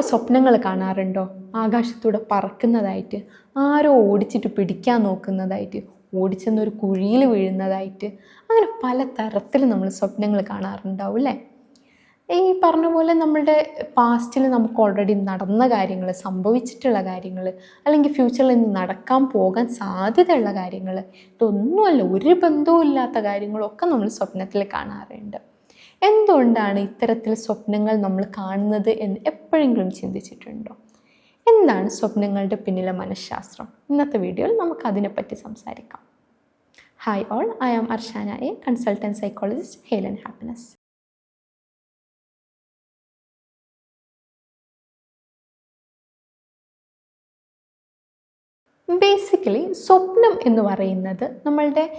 നിങ്ങളൊക്കെ സ്വപ്നങ്ങൾ കാണാറുണ്ടോ? ആകാശത്തൂടെ പറക്കുന്നതായിട്ട് ആരോ ഓടിച്ചിട്ട് പിടിക്കാൻ നോക്കുന്നതായിട്ട് ഓടിച്ചെന്നൊരു കുഴിയിൽ വീഴുന്നതായിട്ട് അങ്ങനെ പല തരത്തിൽ നമ്മൾ സ്വപ്നങ്ങൾ കാണാറുണ്ടാവും അല്ലേ? ഈ പറഞ്ഞ പോലെ നമ്മളുടെ പാസ്റ്റിൽ നമുക്ക് ഓൾറെഡി നടന്ന കാര്യങ്ങൾ സംഭവിച്ചിട്ടുള്ള കാര്യങ്ങൾ അല്ലെങ്കിൽ ഫ്യൂച്ചറിൽ നിന്ന് നടക്കാൻ പോകാൻ സാധ്യതയുള്ള കാര്യങ്ങൾ ഇതൊന്നുമല്ല ഒരു ബന്ധവും ഇല്ലാത്ത കാര്യങ്ങളൊക്കെ നമ്മൾ സ്വപ്നത്തിൽ കാണാറുണ്ട്. എന്തുകൊണ്ടാണ് ഇത്തരത്തിൽ സ്വപ്നങ്ങൾ നമ്മൾ കാണുന്നത് എന്ന് എപ്പോഴെങ്കിലും ചിന്തിച്ചിട്ടുണ്ടോ? എന്താണ് സ്വപ്നങ്ങളുടെ പിന്നിലെ മനഃശാസ്ത്രം? ഇന്നത്തെ വീഡിയോയിൽ നമുക്ക് അതിനെപ്പറ്റി സംസാരിക്കാം. Hi all I am Arshana a consultant psychologist ഹേലൻ happiness basically സ്വപ്നം എന്ന് പറയുന്നത് നമ്മളുടെ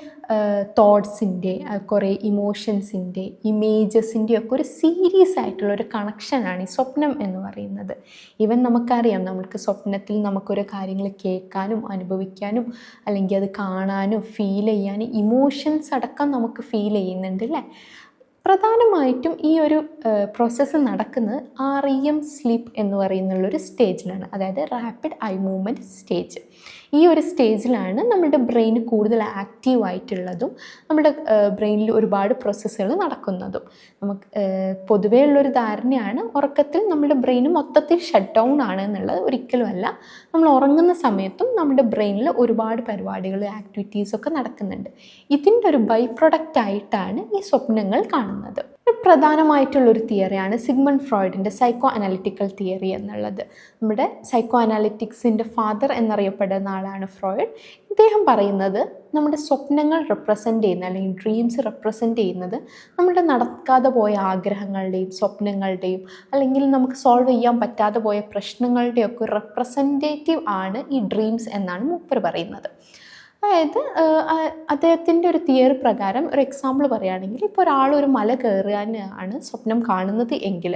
തോട്ട്സിന്റെ കുറേ ഇമോഷൻസിന്റെ ഇമേജസിന്റെ ഒക്കെ ഒരു സീരിയസ് ആയിട്ടുള്ള ഒരു കണക്ഷനാണ് ഈ സ്വപ്നം എന്ന് പറയുന്നത്. ഈവൻ നമുക്കറിയാം നമുക്ക് സ്വപ്നത്തിൽ നമുക്കൊരു കാര്യങ്ങൾ കേൾക്കാനും അനുഭവിക്കാനും അല്ലെങ്കിൽ അത് കാണാനും ഫീൽ ചെയ്യാനും ഇമോഷൻസ് അടക്കം നമുക്ക് ഫീൽ ചെയ്യുന്നുണ്ട് അല്ലേ? പ്രധാനമായിട്ടും ഈ ഒരു പ്രോസസ്സ് നടക്കുന്നത് ആർ ഇ എം സ്ലീപ്പ് എന്ന് പറയുന്നുള്ളൊരു സ്റ്റേജിലാണ് അതായത് റാപ്പിഡ് ഐ മൂവ്മെന്റ് സ്റ്റേജ് ഈ ഒരു സ്റ്റേജിലാണ് നമ്മുടെ ബ്രെയിൻ കൂടുതൽ ആക്റ്റീവ് ആയിട്ടുള്ളതും നമ്മുടെ ബ്രെയിനിൽ ഒരുപാട് പ്രോസസ്സുകൾ നടക്കുന്നതും. നമുക്ക് പൊതുവേ ഉള്ളൊരു ധാരണയാണ് ഉറക്കത്തിൽ നമ്മുടെ ബ്രെയിൻ മൊത്തത്തിൽ ഷട്ട് ഡൗൺ ആണ് എന്നുള്ളത് ഒരിക്കലുമല്ല. നമ്മൾ ഉറങ്ങുന്ന സമയത്തും നമ്മുടെ ബ്രെയിനിൽ ഒരുപാട് പരിപാടികൾ ആക്ടിവിറ്റീസ് ഒക്കെ നടക്കുന്നുണ്ട്. ഇതിന്റെ ഒരു ബൈ പ്രൊഡക്റ്റ് ആയിട്ടാണ് ഈ സ്വപ്നങ്ങൾ കാണുന്നത്. പ്രധാനമായിട്ടുള്ളൊരു തിയറിയാണ് സിഗ്മൺ ഫ്രോയിഡിന്റെ സൈക്കോ അനാലിറ്റിക്കൽ തിയറി എന്നുള്ളത്. നമ്മുടെ സൈക്കോ അനാലിറ്റിക്സിന്റെ ഫാദർ എന്നറിയപ്പെടുന്ന ആളാണ് ഫ്രോയിഡ്. ഇദ്ദേഹം പറയുന്നത് നമ്മുടെ സ്വപ്നങ്ങൾ റെപ്രസെന്റ് ചെയ്യുന്ന അല്ലെങ്കിൽ ഡ്രീംസ് റെപ്രസെന്റ് ചെയ്യുന്നത് നമ്മുടെ നടക്കാതെ പോയ ആഗ്രഹങ്ങളുടെയും സ്വപ്നങ്ങളുടെയും അല്ലെങ്കിൽ നമുക്ക് സോൾവ് ചെയ്യാൻ പറ്റാതെ പോയ പ്രശ്നങ്ങളുടെയൊക്കെ റെപ്രസെന്റേറ്റീവ് ആണ് ഈ ഡ്രീംസ് എന്നാണ് മൂപ്പർ പറയുന്നത്. അതായത് അദ്ദേഹത്തിന്റെ ഒരു തിയറി പ്രകാരം ഒരു എക്സാമ്പിൾ പറയുകയാണെങ്കിൽ ഇപ്പോൾ ഒരാൾ ഒരു മല കയറാനാണ് സ്വപ്നം കാണുന്നത് എങ്കിൽ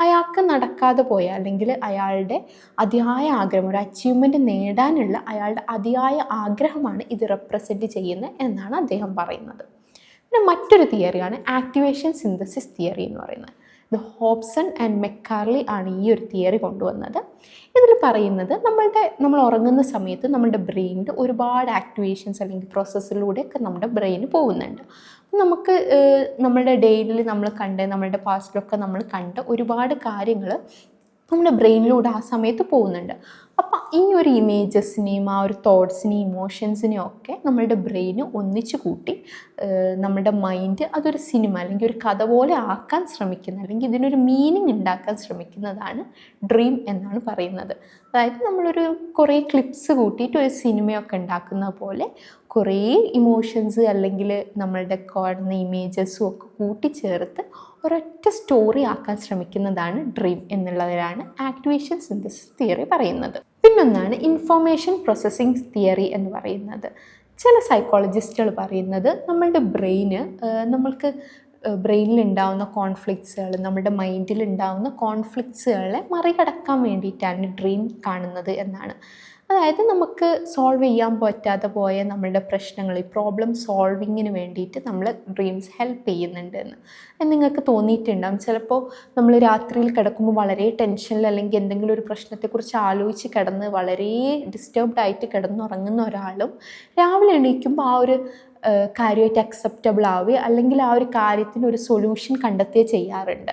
അയാൾക്ക് നടക്കാതെ പോയ അല്ലെങ്കിൽ അയാളുടെ അതിയായ ആഗ്രഹം ഒരു അച്ചീവ്മെന്റ് നേടാനുള്ള അയാളുടെ അതിയായ ആഗ്രഹമാണ് ഇത് റെപ്രസെന്റ് ചെയ്യുന്നത് എന്നാണ് അദ്ദേഹം പറയുന്നത്. പിന്നെ മറ്റൊരു തിയറിയാണ് ആക്ടിവേഷൻ സിന്തസിസ് തിയറി എന്ന് പറയുന്നത്. ഇത് ഹോബ്സൺ ആൻഡ് മെക്കാർലി ആണ് ഈ ഒരു തിയറി കൊണ്ടുവന്നത്. ഇതിൽ പറയുന്നത് നമ്മളുടെ നമ്മൾ ഉറങ്ങുന്ന സമയത്ത് നമ്മളുടെ ബ്രെയിനിന്റെ ഒരുപാട് ആക്ടിവേഷൻസ് അല്ലെങ്കിൽ പ്രോസസ്സിലൂടെയൊക്കെ നമ്മുടെ ബ്രെയിൻ പോകുന്നുണ്ട്. നമുക്ക് നമ്മുടെ ഡെയിലി നമ്മൾ കണ്ട് നമ്മളുടെ പാസ്റ്റിലൊക്കെ നമ്മൾ കണ്ട ഒരുപാട് കാര്യങ്ങൾ നമ്മുടെ ബ്രെയിനിലൂടെ ആ സമയത്ത് പോകുന്നുണ്ട്. അപ്പം ഈ ഒരു ഇമേജസിനെയും ആ ഒരു തോട്ട്സിനെയും ഇമോഷൻസിനെയും ഒക്കെ നമ്മളുടെ ബ്രെയിന് ഒന്നിച്ചു കൂട്ടി നമ്മുടെ മൈൻഡ് അതൊരു സിനിമ അല്ലെങ്കിൽ ഒരു കഥ പോലെ ആക്കാൻ ശ്രമിക്കുന്ന അല്ലെങ്കിൽ ഇതിനൊരു മീനിങ് ഉണ്ടാക്കാൻ ശ്രമിക്കുന്നതാണ് ഡ്രീം എന്നാണ് പറയുന്നത്. അതായത് നമ്മളൊരു കുറേ ക്ലിപ്സ് കൂട്ടിയിട്ട് ഒരു സിനിമയൊക്കെ ഉണ്ടാക്കുന്ന പോലെ കുറേ ഇമോഷൻസ് അല്ലെങ്കിൽ നമ്മളുടെ കാണുന്ന ഇമേജസും ഒക്കെ കൂട്ടിച്ചേർത്ത് ഒരൊറ്റ സ്റ്റോറി ആക്കാൻ ശ്രമിക്കുന്നതാണ് ഡ്രീം എന്നുള്ളതിലാണ് ആക്ടിവേഷൻ സിന്തസിസ് തിയറി പറയുന്നത്. പിന്നൊന്നാണ് ഇൻഫോർമേഷൻ പ്രോസസ്സിംഗ് തിയറി എന്ന് പറയുന്നത്. ചില സൈക്കോളജിസ്റ്റുകൾ പറയുന്നത് നമ്മളുടെ ബ്രെയിന് നമ്മൾക്ക് ബ്രെയിനിൽ ഉണ്ടാവുന്ന കോൺഫ്ലിക്ട്സുകൾ നമ്മുടെ മൈൻഡിൽ ഉണ്ടാവുന്ന കോൺഫ്ലിക്ട്സുകളെ മറികടക്കാൻ വേണ്ടിയിട്ടാണ് ഡ്രീം കാണുന്നത് എന്നാണ്. അതായത് നമുക്ക് സോൾവ് ചെയ്യാൻ പറ്റാതെ പോയ നമ്മളുടെ പ്രശ്നങ്ങൾ ഈ പ്രോബ്ലം സോൾവിങ്ങിന് വേണ്ടിയിട്ട് നമ്മൾ ഡ്രീംസ് ഹെൽപ്പ് ചെയ്യുന്നുണ്ട് എന്ന് നിങ്ങൾക്ക് തോന്നിയിട്ടുണ്ടാകും ചിലപ്പോൾ നമ്മൾ രാത്രിയിൽ കിടക്കുമ്പോൾ വളരെ ടെൻഷനിൽ അല്ലെങ്കിൽ എന്തെങ്കിലും ഒരു പ്രശ്നത്തെക്കുറിച്ച് ആലോചിച്ച് കിടന്ന് വളരെ ഡിസ്റ്റർബ്ഡ് ആയിട്ട് കിടന്നുറങ്ങുന്ന ഒരാളും രാവിലെ എണീക്കുമ്പോൾ ആ ഒരു കാര്യമായിട്ട് അക്സെപ്റ്റബിൾ ആവുകയോ അല്ലെങ്കിൽ ആ ഒരു കാര്യത്തിന് ഒരു സൊല്യൂഷൻ കണ്ടെത്തുകയോ ചെയ്യാറുണ്ട്.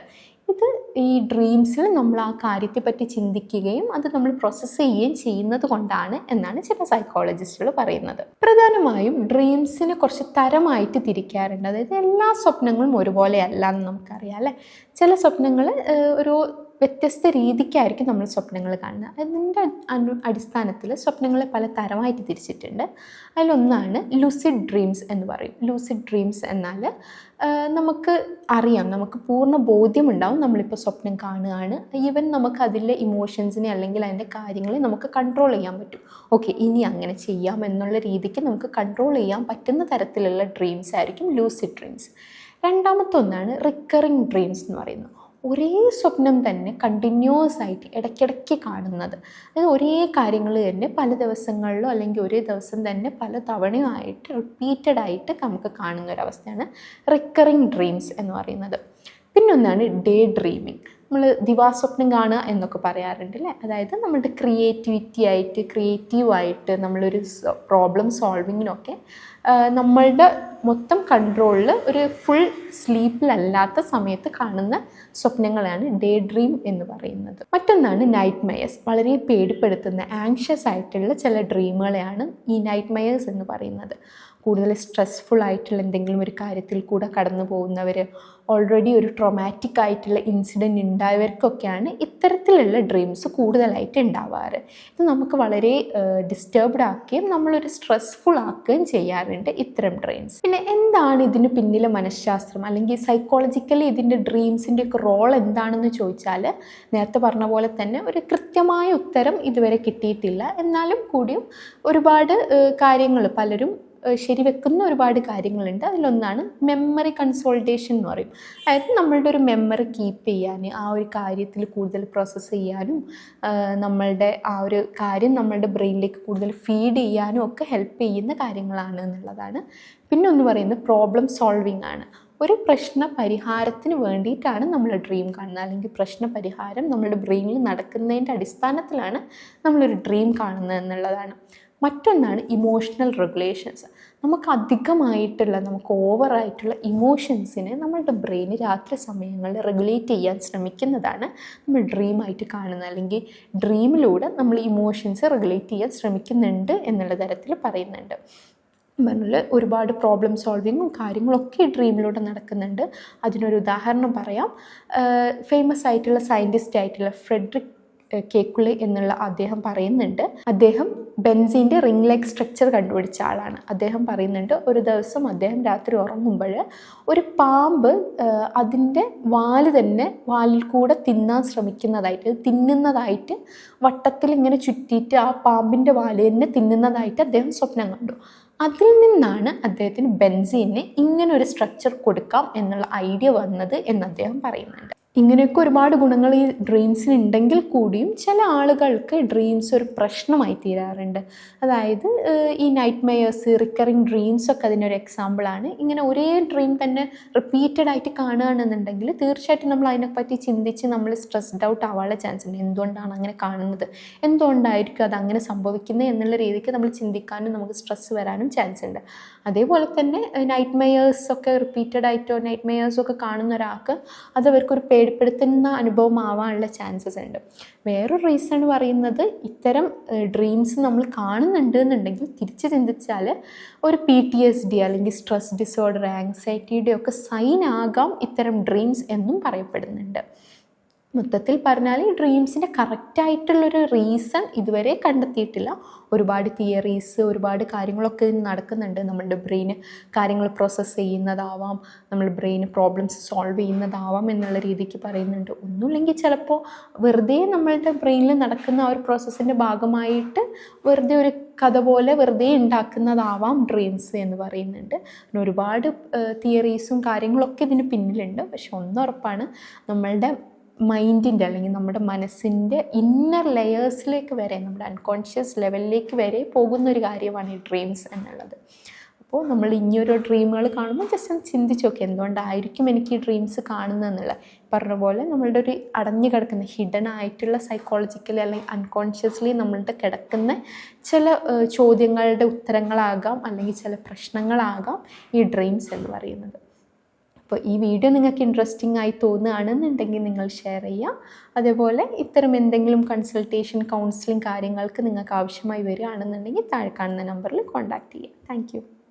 ഇത് ഈ ഡ്രീംസിൽ നമ്മൾ ആ കാര്യത്തെ പറ്റി ചിന്തിക്കുകയും അത് നമ്മൾ പ്രോസസ്സ് ചെയ്യുകയും ചെയ്യുന്നത് കൊണ്ടാണ് എന്നാണ് ചില സൈക്കോളജിസ്റ്റുകൾ പറയുന്നത്. പ്രധാനമായും ഡ്രീംസിനെ കുറച്ച് തരമായിട്ട് തിരിക്കാറുണ്ട്. അതായത് എല്ലാ സ്വപ്നങ്ങളും ഒരുപോലെയല്ല എന്ന് നമുക്കറിയാം അല്ലേ? ചില സ്വപ്നങ്ങൾ ഒരു വ്യത്യസ്ത രീതിക്കായിരിക്കും നമ്മൾ സ്വപ്നങ്ങൾ കാണുന്നത്. അതിന്റെ അടിസ്ഥാനത്തിൽ സ്വപ്നങ്ങളെ പല തരമായിട്ട് തിരിച്ചിട്ടുണ്ട്. അതിലൊന്നാണ് ലൂസിഡ് ഡ്രീംസ് എന്ന് പറയും. ലൂസിഡ് ഡ്രീംസ് എന്നാൽ നമുക്ക് അറിയാം. നമുക്ക് പൂർണ ബോധ്യമുണ്ടാവും നമ്മളിപ്പോൾ സ്വപ്നം കാണുകയാണ്. ഈവൻ നമുക്ക് അതിലെ ഇമോഷൻസിനെ അല്ലെങ്കിൽ അതിന്റെ കാര്യങ്ങളെ നമുക്ക് കൺട്രോൾ ചെയ്യാൻ പറ്റും. ഓക്കെ ഇനി അങ്ങനെ ചെയ്യാം എന്നുള്ള രീതിക്ക് നമുക്ക് കൺട്രോൾ ചെയ്യാൻ പറ്റുന്ന തരത്തിലുള്ള ഡ്രീംസ് ആയിരിക്കും ലൂസിഡ് ഡ്രീംസ് രണ്ടാമത്തെ ഒന്നാണ് റിക്കറിങ് ഡ്രീംസ് എന്ന് പറയുന്നത്. ഒരേ സ്വപ്നം തന്നെ കണ്ടിന്യൂസ് ആയിട്ട് ഇടയ്ക്കിടയ്ക്ക് കാണുന്നത്. അതായത് ഒരേ കാര്യങ്ങൾ തന്നെ പല ദിവസങ്ങളിലോ അല്ലെങ്കിൽ ഒരേ ദിവസം തന്നെ പല തവണയോ ആയിട്ട് റിപ്പീറ്റഡ് ആയിട്ട് നമുക്ക് കാണുന്ന ഒരു അവസ്ഥയാണ് റിക്കറിങ് ഡ്രീംസ് എന്ന് പറയുന്നത്. പിന്നൊന്നാണ് ഡേ ഡ്രീമിങ് നമ്മൾ ദിവാസ്വപ്നം കാണുക എന്നൊക്കെ പറയാറുണ്ട് അല്ലേ അതായത് നമ്മുടെ ക്രിയേറ്റിവിറ്റി ആയിട്ട് ക്രിയേറ്റീവായിട്ട് നമ്മളൊരു പ്രോബ്ലം സോൾവിങ്ങിനൊക്കെ നമ്മളുടെ മൊത്തം കൺട്രോളിൽ ഒരു ഫുൾ സ്ലീപ്പിലല്ലാത്ത സമയത്ത് കാണുന്ന സ്വപ്നങ്ങളാണ് ഡേ ഡ്രീം എന്ന് പറയുന്നത്. മറ്റൊന്നാണ് നൈറ്റ് മയേഴ്സ് വളരെ പേടിപ്പെടുത്തുന്ന ആങ്ഷ്യസ് ആയിട്ടുള്ള ചില ഡ്രീമുകളെയാണ് ഈ നൈറ്റ് മയേഴ്സ് എന്ന് പറയുന്നത്. കൂടുതൽ സ്ട്രെസ്ഫുൾ ആയിട്ടുള്ള എന്തെങ്കിലും ഒരു കാര്യത്തിൽ കൂടെ കടന്നു പോകുന്നവർ ഓൾറെഡി ഒരു ട്രോമാറ്റിക് ആയിട്ടുള്ള ഇൻസിഡന്റ് ഉണ്ടായവർക്കൊക്കെയാണ് ഇത്തരത്തിലുള്ള ഡ്രീംസ് കൂടുതലായിട്ട് ഉണ്ടാവാറ്. ഇത് നമുക്ക് വളരെ ഡിസ്റ്റർബ്ഡ് ആക്കുകയും നമ്മളൊരു സ്ട്രെസ്ഫുൾ ആക്കുകയും ചെയ്യാറുണ്ട് ഇത്തരം ഡ്രീംസ് പിന്നെ എന്താണ് ഇതിന് പിന്നിലെ മനഃശാസ്ത്രം? അല്ലെങ്കിൽ സൈക്കോളജിക്കലി ഇതിന്റെ ഡ്രീംസിന്റെ ഒക്കെ റോൾ എന്താണെന്ന് ചോദിച്ചാൽ നേരത്തെ പറഞ്ഞ പോലെ തന്നെ ഒരു കൃത്യമായ ഉത്തരം ഇതുവരെ കിട്ടിയിട്ടില്ല. എന്നാലും കൂടിയും ഒരുപാട് കാര്യങ്ങൾ പലരും ശരിവെക്കുന്ന ഒരുപാട് കാര്യങ്ങളുണ്ട്. അതിലൊന്നാണ് മെമ്മറി കൺസോൾട്ടേഷൻ എന്ന് പറയും. അതായത് നമ്മളുടെ ഒരു മെമ്മറി കീപ്പ് ചെയ്യാൻ ആ ഒരു കാര്യത്തിൽ കൂടുതൽ പ്രോസസ്സ് ചെയ്യാനും നമ്മളുടെ ആ ഒരു കാര്യം നമ്മളുടെ ബ്രെയിനിലേക്ക് കൂടുതൽ ഫീഡ് ചെയ്യാനും ഒക്കെ ഹെൽപ്പ് ചെയ്യുന്ന കാര്യങ്ങളാണ് എന്നുള്ളതാണ്. പിന്നെ ഒന്ന് പറയുന്നത് പ്രോബ്ലം സോൾവിങ് ആണ്. ഒരു പ്രശ്ന പരിഹാരത്തിന് വേണ്ടിയിട്ടാണ് നമ്മൾ ഡ്രീം കാണുന്നത്. അല്ലെങ്കിൽ പ്രശ്ന പരിഹാരം നമ്മളുടെ ബ്രെയിനിൽ നടക്കുന്നതിന്റെ അടിസ്ഥാനത്തിലാണ് നമ്മളൊരു ഡ്രീം കാണുന്നത് എന്നുള്ളതാണ്. മറ്റൊന്നാണ് ഇമോഷണൽ റെഗുലേഷൻസ് നമുക്ക് അധികമായിട്ടുള്ള നമുക്ക് ഓവറായിട്ടുള്ള ഇമോഷൻസിനെ നമ്മളുടെ ബ്രെയിന് രാത്രി സമയങ്ങളിൽ റെഗുലേറ്റ് ചെയ്യാൻ ശ്രമിക്കുന്നതാണ് നമ്മൾ ഡ്രീമായിട്ട് കാണുന്നത്. അല്ലെങ്കിൽ ഡ്രീമിലൂടെ നമ്മൾ ഇമോഷൻസ് റെഗുലേറ്റ് ചെയ്യാൻ ശ്രമിക്കുന്നുണ്ട് എന്നുള്ള തരത്തിൽ പറയുന്നുണ്ട്. പറഞ്ഞുള്ള ഒരുപാട് പ്രോബ്ലം സോൾവിങ്ങും കാര്യങ്ങളൊക്കെ ഡ്രീമിലൂടെ നടക്കുന്നുണ്ട്. അതിനൊരു ഉദാഹരണം പറയാം. ഫേമസ് ആയിട്ടുള്ള സയന്റിസ്റ്റ് ആയിട്ടുള്ള ഫ്രെഡറിക് കേക്കുളി എന്നുള്ള അദ്ദേഹം പറയുന്നുണ്ട്. അദ്ദേഹം ബെൻസിന്റെ റിംഗ് ലെഗ് സ്ട്രക്ചർ കണ്ടുപിടിച്ച ആളാണ്. അദ്ദേഹം പറയുന്നുണ്ട് ഒരു ദിവസം അദ്ദേഹം രാത്രി ഉറങ്ങുമ്പോൾ ഒരു പാമ്പ് അതിന്റെ വാൽ തന്നെ വാലിൽ കൂടെ തിന്നാൻ ശ്രമിക്കുന്നതായിട്ട് തിന്നുന്നതായിട്ട് വട്ടത്തിൽ ഇങ്ങനെ ചുറ്റിയിട്ട് ആ പാമ്പിന്റെ വാൽ തന്നെ തിന്നുന്നതായിട്ട് അദ്ദേഹം സ്വപ്നം കണ്ടു. അതിൽ നിന്നാണ് അദ്ദേഹത്തിന് ബെൻസീനെ ഇങ്ങനെ ഒരു സ്ട്രക്ചർ കൊടുക്കാം എന്നുള്ള ഐഡിയ വന്നത് എന്ന് അദ്ദേഹം പറയുന്നുണ്ട്. ഇങ്ങനെയൊക്കെ ഒരുപാട് ഗുണങ്ങൾ ഈ ഡ്രീംസിന് ഉണ്ടെങ്കിൽ കൂടിയും ചില ആളുകൾക്ക് ഡ്രീംസ് ഒരു പ്രശ്നമായി തീരാറുണ്ട്. അതായത് ഈ നൈറ്റ് മെയേഴ്സ് റിക്കറിങ് ഡ്രീംസ് ഒക്കെ അതിനൊരു എക്സാമ്പിളാണ് ഇങ്ങനെ ഒരേ ഡ്രീം തന്നെ റിപ്പീറ്റഡ് ആയിട്ട് കാണുകയാണെന്നുണ്ടെങ്കിൽ തീർച്ചയായിട്ടും നമ്മൾ അതിനെപ്പറ്റി ചിന്തിച്ച് നമ്മൾ സ്ട്രെസ്ഡ് ഔട്ട് ആവാനുള്ള ചാൻസ് ഉണ്ട്. എന്തുകൊണ്ടാണ് അങ്ങനെ കാണുന്നത്? എന്തുകൊണ്ടായിരിക്കും അത് അങ്ങനെ സംഭവിക്കുന്നത് എന്നുള്ള രീതിക്ക് നമ്മൾ ചിന്തിക്കാനും നമുക്ക് സ്ട്രെസ് വരാനും ചാൻസ് ഉണ്ട്. അതേപോലെ തന്നെ നൈറ്റ് മെയേഴ്സ് ഒക്കെ റിപ്പീറ്റഡ് ആയിട്ടോ നൈറ്റ് മെയേഴ്സോ ഒക്കെ കാണുന്ന ഒരാൾക്ക് അത് അവർക്കൊരു പേടിപ്പെടുത്തുന്ന അനുഭവം ആവാനുള്ള ചാൻസസ് ഉണ്ട്. വേറൊരു റീസൺ പറയുന്നത് ഇത്തരം ഡ്രീംസ് നമ്മൾ കാണുന്നുണ്ട് എന്നുണ്ടെങ്കിൽ തിരിച്ച് ചിന്തിച്ചാൽ ഒരു പി ടി എസ് ഡി അല്ലെങ്കിൽ സ്ട്രെസ് ഡിസോർഡർ ആങ്സൈറ്റിയുടെ ഒക്കെ സൈൻ ആകാം ഇത്തരം ഡ്രീംസ് എന്നും പറയപ്പെടുന്നുണ്ട്. മൊത്തത്തിൽ പറഞ്ഞാൽ ഈ ഡ്രീംസിന്റെ കറക്റ്റായിട്ടുള്ളൊരു റീസൺ ഇതുവരെ കണ്ടെത്തിയിട്ടില്ല. ഒരുപാട് തിയറീസ് ഒരുപാട് കാര്യങ്ങളൊക്കെ നടക്കുന്നുണ്ട്. നമ്മളുടെ ബ്രെയിന് കാര്യങ്ങൾ പ്രോസസ്സ് ചെയ്യുന്നതാവാം. നമ്മൾ ബ്രെയിന് പ്രോബ്ലംസ് സോൾവ് ചെയ്യുന്നതാവാം എന്നുള്ള രീതിക്ക് പറയുന്നുണ്ട്. ഒന്നുമില്ലെങ്കിൽ ചിലപ്പോൾ വെറുതെ നമ്മളുടെ ബ്രെയിനിൽ നടക്കുന്ന ആ ഒരു പ്രോസസ്സിന്റെ ഭാഗമായിട്ട് വെറുതെ ഒരു കഥ പോലെ വെറുതെ ഉണ്ടാക്കുന്നതാവാം ഡ്രീംസ് എന്ന് പറയുന്നുണ്ട്. പിന്നെ ഒരുപാട് തിയറീസും കാര്യങ്ങളൊക്കെ ഇതിന് പിന്നിലുണ്ട്. പക്ഷെ ഒന്നുറപ്പാണ് നമ്മളുടെ മൈൻഡിന്റെ അല്ലെങ്കിൽ നമ്മുടെ മനസ്സിന്റെ ഇന്നർ ലെയേഴ്സിലേക്ക് വരെ നമ്മുടെ അൺകോൺഷ്യസ് ലെവലിലേക്ക് വരെ പോകുന്ന ഒരു കാര്യമാണ് ഈ ഡ്രീംസ് എന്നുള്ളത്. അപ്പോൾ നമ്മൾ ഇനിയൊരു ഡ്രീമുകൾ കാണുമ്പോൾ ജസ്റ്റ് ഒന്ന് ചിന്തിച്ച് നോക്കി എന്തുകൊണ്ടായിരിക്കും എനിക്ക് ഈ ഡ്രീംസ് കാണുന്നതെന്നുള്ളത് പറഞ്ഞ പോലെ നമ്മളുടെ ഒരു അടഞ്ഞു കിടക്കുന്ന ഹിഡൻ ആയിട്ടുള്ള സൈക്കോളജിക്കലി അല്ലെങ്കിൽ അൺകോൺഷ്യസ്ലി നമ്മളുടെ കിടക്കുന്ന ചില ചോദ്യങ്ങളുടെ ഉത്തരങ്ങളാകാം അല്ലെങ്കിൽ ചില പ്രശ്നങ്ങളാകാം ഈ ഡ്രീംസ് എന്ന് പറയുന്നത്. അപ്പോൾ ഈ വീഡിയോ നിങ്ങൾക്ക് ഇൻട്രസ്റ്റിംഗ് ആയി തോന്നുകയാണെന്നുണ്ടെങ്കിൽ നിങ്ങൾ ഷെയർ ചെയ്യുക. അതേപോലെ ഇത്തരം എന്തെങ്കിലും കൺസൾട്ടേഷൻ കൗൺസിലിംഗ് കാര്യങ്ങൾക്ക് നിങ്ങൾക്ക് ആവശ്യമായി വരികയാണെന്നുണ്ടെങ്കിൽ താഴെ കാണുന്ന നമ്പറിൽ കോൺടാക്റ്റ് ചെയ്യുക. താങ്ക്